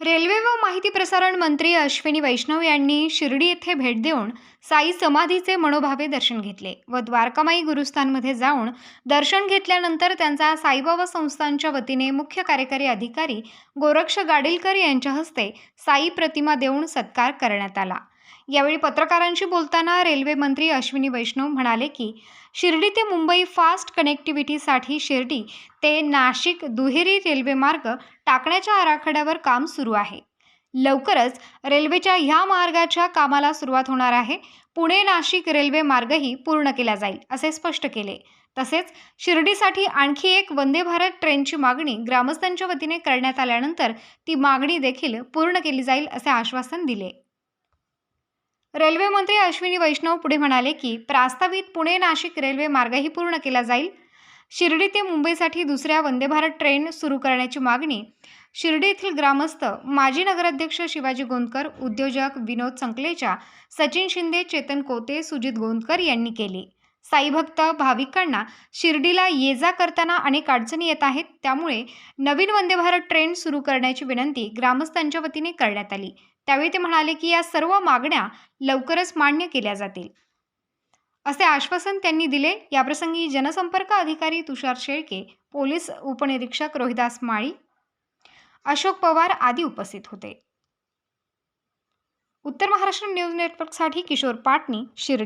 Railway व माहिती प्रसारण मंत्री अश्विनी वैष्णव यांनी शिर्डी येथे भेट देऊन साई समाधीचे मनोभावे दर्शन घेतले व द्वारकामाई गुरुस्थानमध्ये जाऊन दर्शन घेतल्यानंतर त्यांचा साईबाबा संस्थांच्या वतीने मुख्य कार्यकारी अधिकारी गोरक्ष गाडीलकर यांच्या हस्ते साई प्रतिमा देऊन सत्कार करण्यात आला. यावेळी पत्रकारांशी बोलताना रेल्वे मंत्री अश्विनी वैष्णव म्हणाले की शिर्डी ते मुंबई फास्ट कनेक्टिव्हिटीसाठी शिर्डी ते नाशिक दुहेरी रेल्वे मार्ग टाकण्याच्या आराखड्यावर काम सुरू आहे. लवकरच रेल्वेच्या ह्या मार्गाच्या कामाला सुरुवात होणार आहे. पुणे नाशिक रेल्वे मार्गही पूर्ण केला जाईल असे स्पष्ट केले. तसेच शिर्डीसाठी आणखी एक वंदे भारत ट्रेनची मागणी ग्रामस्थांच्या वतीने करण्यात आल्यानंतर ती मागणी देखील पूर्ण केली जाईल असे आश्वासन दिले. रेल्वेमंत्री अश्विनी वैष्णव पुढे म्हणाले की प्रस्तावित पुणे नाशिक रेल्वे मार्गही पूर्ण केला जाईल. शिर्डी ते मुंबईसाठी दुसऱ्या वंदे भारत ट्रेन सुरू करण्याची मागणी शिर्डी येथील ग्रामस्थ माजी नगराध्यक्ष शिवाजी गोंदकर उद्योजक विनोद संकलेचा सचिन शिंदे चेतन कोते सुजित गोंदकर यांनी केली. साईभक्त भाविकांना शिर्डीला ये जा करताना अनेक अडचणी येत आहेत. त्यामुळे नवीन वंदे भारत ट्रेन सुरू करण्याची विनंती ग्रामस्थांच्या वतीने करण्यात आली. त्यावेळी ते म्हणाले की या सर्व मागण्या लवकरच मान्य केल्या जातील. असे आश्वासन त्यांनी दिले. याप्रसंगी जनसंपर्क अधिकारी तुषार शेळके पोलीस उपनिरीक्षक रोहिदास माळी अशोक पवार आदी उपस्थित होते. उत्तर महाराष्ट्र न्यूज नेटवर्कसाठी किशोर पाटणी शिर्डी.